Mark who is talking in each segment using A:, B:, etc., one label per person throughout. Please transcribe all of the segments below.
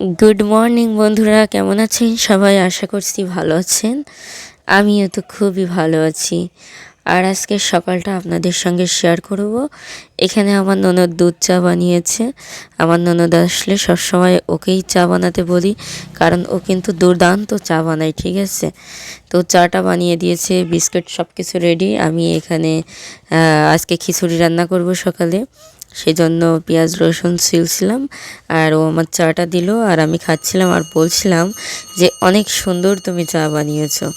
A: Good morning বন্ধুরা। কেমন আছেন? সবাই আশা করছি ভালো আছেন। আমিও তো খুবই ভালো আছি। আর আজকে সকালটা আপনাদের সঙ্গে শেয়ার করব। এখানে আমার ননদ দুধ চা বানিয়েছে। আমার ননদ আসলে সবসময় ওকেই চা বানাতে বলি, কারণ ও কিন্তু দুর্দান্ত চা বানায়, ঠিক আছে? তো চাটা বানিয়ে দিয়েছে, বিস্কুট সব কিছু রেডি আমি এখানে আজকে খিচুড়ি রান্না করব সকালে। সেই জন্য পেঁয়াজ, রসুন ছিলছিলাম আর ও আমার চাটা দিল আর আমি খাচ্ছিলাম আর বলছিলাম যে অনেক সুন্দর তুমি চা বানিয়েছো।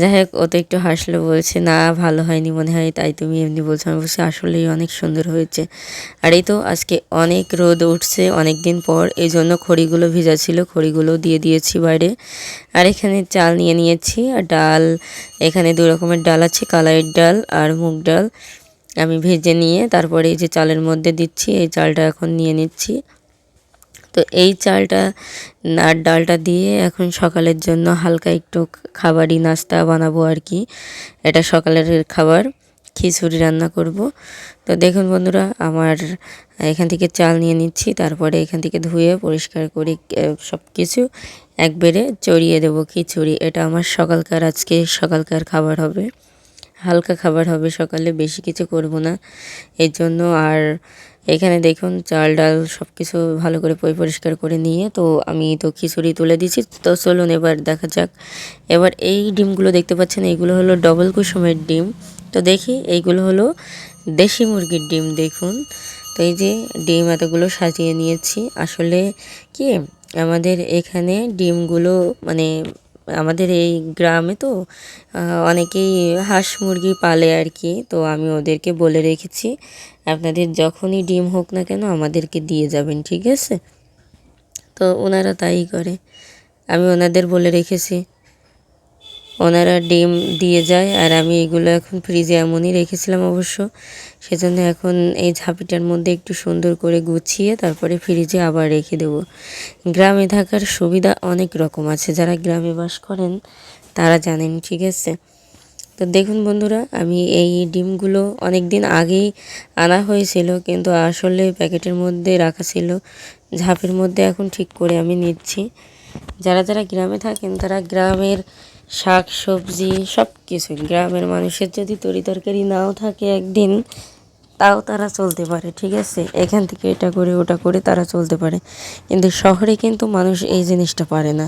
A: যাই হোক, ও তো একটু হাসলো, বলছে, না, ভালো হয়নি মনে হয়, তাই তুমি এমনি বলছো। আমি বলছি, আসলেই অনেক সুন্দর হয়েছে। আর এই তো আজকে অনেক রোদ উঠছে অনেক দিন পর এই জন্য খড়িগুলো ভিজা ছিল খড়িগুলো দিয়ে দিয়েছি বাইরে। আর এখানে চাল নিয়ে নিয়েছি, আর ডাল, এখানে দু রকমের ডাল আছে, কালাইয়ের ডাল আর মুগ ডাল। আমি ভেজে নিয়ে তারপরে এই যে চালের মধ্যে দিচ্ছি, এই চালটা এখন নিয়ে নিচ্ছি। তো এই চালটা আর ডালটা দিয়ে এখন সকালের জন্য হালকা একটু খাবারই নাস্তা বানাবো আর কি। এটা সকালের খাবার, খিচুড়ি রান্না করব। তো দেখুন বন্ধুরা, আমার এখান থেকে চাল নিয়ে নিচ্ছি, তারপরে এখান থেকে ধুয়ে পরিষ্কার করে সব কিছু একবারে চড়িয়ে দেবো খিচুড়ি। এটা আমার সকালকার, আজকে সকালকার খাবার হবে। হালকা খাবার হবে, সকালে বেশি কিছু করব না। এর জন্য আর এখানে দেখুন, চাল ডাল সব কিছু ভালো করে পই পরিষ্কার করে নিয়ে, তো আমি তো খিচুড়ি তুলে দিচ্ছি তো চলুন এবার দেখা যাক। এবার এই ডিমগুলো দেখতে পাচ্ছেন, এইগুলো হলো ডবল কুসুমের ডিম। তো দেখি, এইগুলো হলো দেশি মুরগির ডিম, দেখুন। তো এই যে ডিম এতগুলো সাজিয়ে নিয়েছি। আসলে কি, আমাদের এখানে ডিমগুলো মানে আমাদের এই গ্রামে তো অনেকেই হাঁস মুরগি পালে আর কি। তো আমি ওদেরকে বলে রেখেছি, আপনাদের যখনই ডিম হোক না কেন আমাদেরকে দিয়ে যাবেন, ঠিক আছে? তো ওনারা তাই করে। আমি ওনাদের বলে রেখেছি ওনারা ডিম দিয়ে যায়, আর আমি এগুলো এখন ফ্রিজে এমনই রেখেছিলাম অবশ্য। সেজন্য এখন এই ঝাঁপিটার মধ্যে একটু সুন্দর করে গুছিয়ে তারপরে ফ্রিজে আবার রেখে দেব। গ্রামে থাকার সুবিধা অনেক রকম আছে, যারা গ্রামে বাস করেন তারা জানেন, ঠিক আছে? তো দেখুন বন্ধুরা, আমি এই ডিমগুলো অনেক দিন আগেই আনা হয়েছিল, কিন্তু আসলে প্যাকেটের মধ্যে রাখা ছিল। ঝাঁপের মধ্যে এখন ঠিক করে আমি নিচ্ছি। যারা যারা গ্রামে থাকেন, তারা গ্রামের শাক সবজি সব কিছুই গ্রামের মানুষের যদি তরি তরকারি নাও থাকে একদিন, তাও তারা চলতে পারে, ঠিক আছে? এখান থেকে এটা করে, ওটা করে তারা চলতে পারে। কিন্তু শহরে কিন্তু মানুষ এই জিনিসটা পারে না।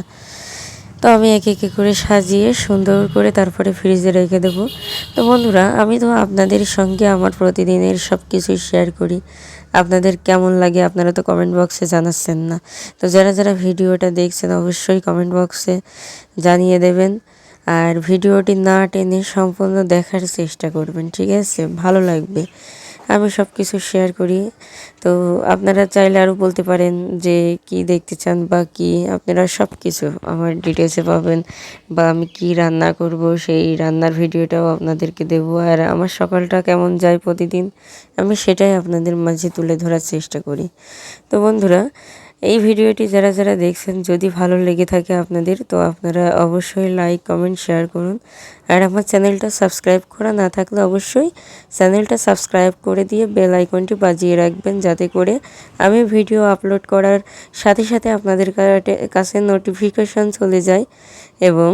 A: তো আমি একে একে করে সাজিয়ে সুন্দর করে তারপরে ফ্রিজে রেখে দেবো। তো বন্ধুরা, আমি তো আপনাদের সঙ্গে আমার প্রতিদিনের সব কিছুই শেয়ার করি। আপনাদের কেমন লাগে আপনারা তো কমেন্ট বক্সে জানাচ্ছেন না। তো যারা যারা ভিডিওটা দেখছেন অবশ্যই কমেন্ট বক্সে জানিয়ে দেবেন। আর ভিডিওটি না টেনে সম্পূর্ণ দেখার চেষ্টা করবেন, ঠিক আছে? ভালো লাগবে। আমি সব কিছু শেয়ার করি। তো আপনারা চাইলে আরও বলতে পারেন যে কি দেখতে চান বা কি আপনারা সব কিছু আমার ডিটেলসে পাবেন বা আমি কি রান্না করব, সেই রান্নার ভিডিওটাও আপনাদেরকে দেব। আর আমার সকালটা কেমন যায় প্রতিদিন, আমি সেটাই আপনাদের মাঝে তুলে ধরার চেষ্টা করি। তো বন্ধুরা এই ভিডিওটি যারা যারা দেখছেন, যদি ভালো লেগে থাকে আপনাদের, তো আপনারা অবশ্যই লাইক কমেন্ট শেয়ার করুন। আর আমার চ্যানেলটা সাবস্ক্রাইব করা না থাকলে অবশ্যই চ্যানেলটা সাবস্ক্রাইব করে দিয়ে বেল আইকনটি বাজিয়ে রাখবেন, যাতে করে আমি ভিডিও আপলোড করার সাথে সাথে আপনাদের কাছে নোটিফিকেশান চলে যায়। এবং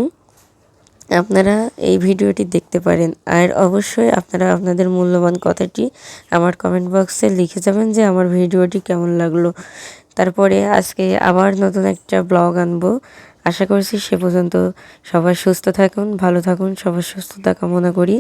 A: আপনারা এই ভিডিওটি দেখতে পারেন। আর অবশ্যই আপনারা আপনাদের মূল্যবান কথাটি আমার কমেন্ট বক্সে লিখে যাবেন যে আমার ভিডিওটি কেমন লাগল। তারপরে আজকে আবার নতুন একটা ব্লগ আনব। আশা করছি সে পর্যন্ত সবাই সুস্থ থাকুন, ভালো থাকুন, সবার সুস্থতা কামনা করি।